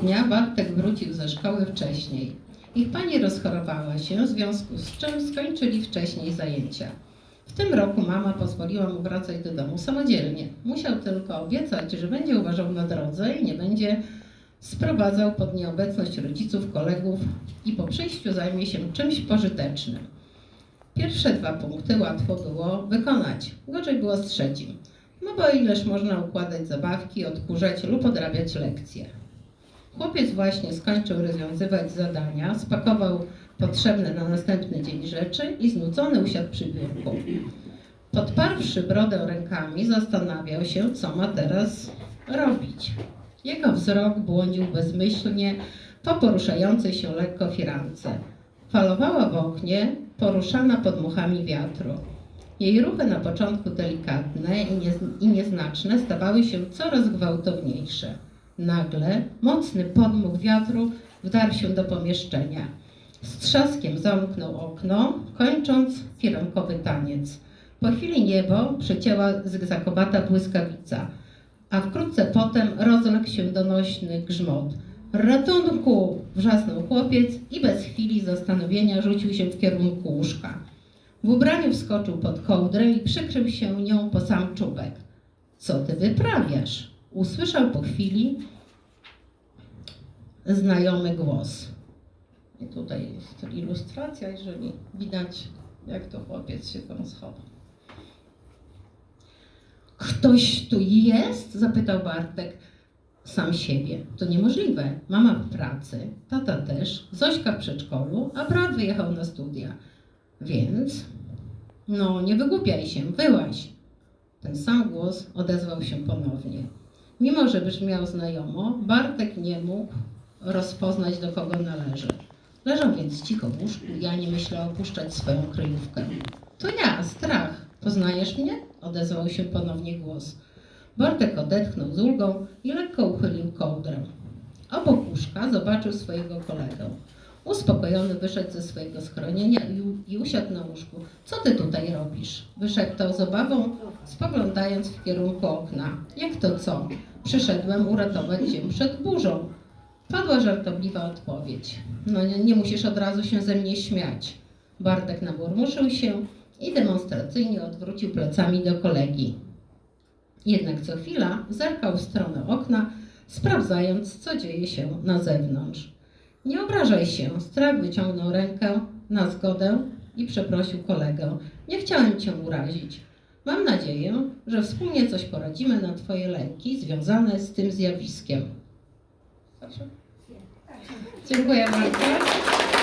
dnia Bartek wrócił ze szkoły wcześniej. Ich pani rozchorowała się, w związku z czym skończyli wcześniej zajęcia. W tym roku mama pozwoliła mu wracać do domu samodzielnie. Musiał tylko obiecać, że będzie uważał na drodze i nie będzie sprowadzał pod nieobecność rodziców, kolegów i po przyjściu zajmie się czymś pożytecznym. Pierwsze dwa punkty łatwo było wykonać, gorzej było z trzecim. No bo ileż można układać zabawki, odkurzać lub odrabiać lekcje. Chłopiec właśnie skończył rozwiązywać zadania, spakował potrzebne na następny dzień rzeczy i znudzony usiadł przy biurku. Podparwszy brodę rękami, zastanawiał się, co ma teraz robić. Jego wzrok błądził bezmyślnie po poruszającej się lekko firance. Falowała w oknie, poruszana podmuchami wiatru. Jej ruchy na początku delikatne i, i nieznaczne stawały się coraz gwałtowniejsze. Nagle mocny podmuch wiatru wdarł się do pomieszczenia. Z trzaskiem zamknął okno, kończąc firankowy taniec. Po chwili niebo przecięła zygzakowata błyskawica, a wkrótce potem rozległ się donośny grzmot. Ratunku! wrzasnął chłopiec i bez chwili zastanowienia rzucił się w kierunku łóżka. W ubraniu wskoczył pod kołdrę i przykrył się nią po sam czubek. Co ty wyprawiasz? Usłyszał po chwili znajomy głos. I tutaj jest ilustracja, jeżeli widać, jak to chłopiec się tam schował. Ktoś tu jest? zapytał Bartek sam siebie. To niemożliwe. Mama w pracy, tata też, Zośka w przedszkolu, a brat wyjechał na studia. Więc, no nie wygłupiaj się, wyłaź. Ten sam głos odezwał się ponownie. Mimo, że brzmiał znajomo, Bartek nie mógł rozpoznać, do kogo należy. Leżał więc cicho w łóżku i ani myślał opuszczać swoją kryjówkę. To ja, strach. Poznajesz mnie? Odezwał się ponownie głos. Bartek odetchnął z ulgą i lekko uchylił kołdrę. Obok łóżka zobaczył swojego kolegę. Uspokojony wyszedł ze swojego schronienia i, i usiadł na łóżku. Co ty tutaj robisz? Wyszeptał z obawą, spoglądając w kierunku okna. Jak to co? Przyszedłem uratować cię przed burzą. Padła żartobliwa odpowiedź. No nie, nie musisz od razu się ze mnie śmiać. Bartek naburmuszył się i demonstracyjnie odwrócił plecami do kolegi. Jednak co chwila zerkał w stronę okna, sprawdzając, co dzieje się na zewnątrz. Nie obrażaj się, strach wyciągnął rękę na zgodę i przeprosił kolegę. Nie chciałem cię urazić. Mam nadzieję, że wspólnie coś poradzimy na Twoje lęki związane z tym zjawiskiem. Proszę. Dziękuję bardzo.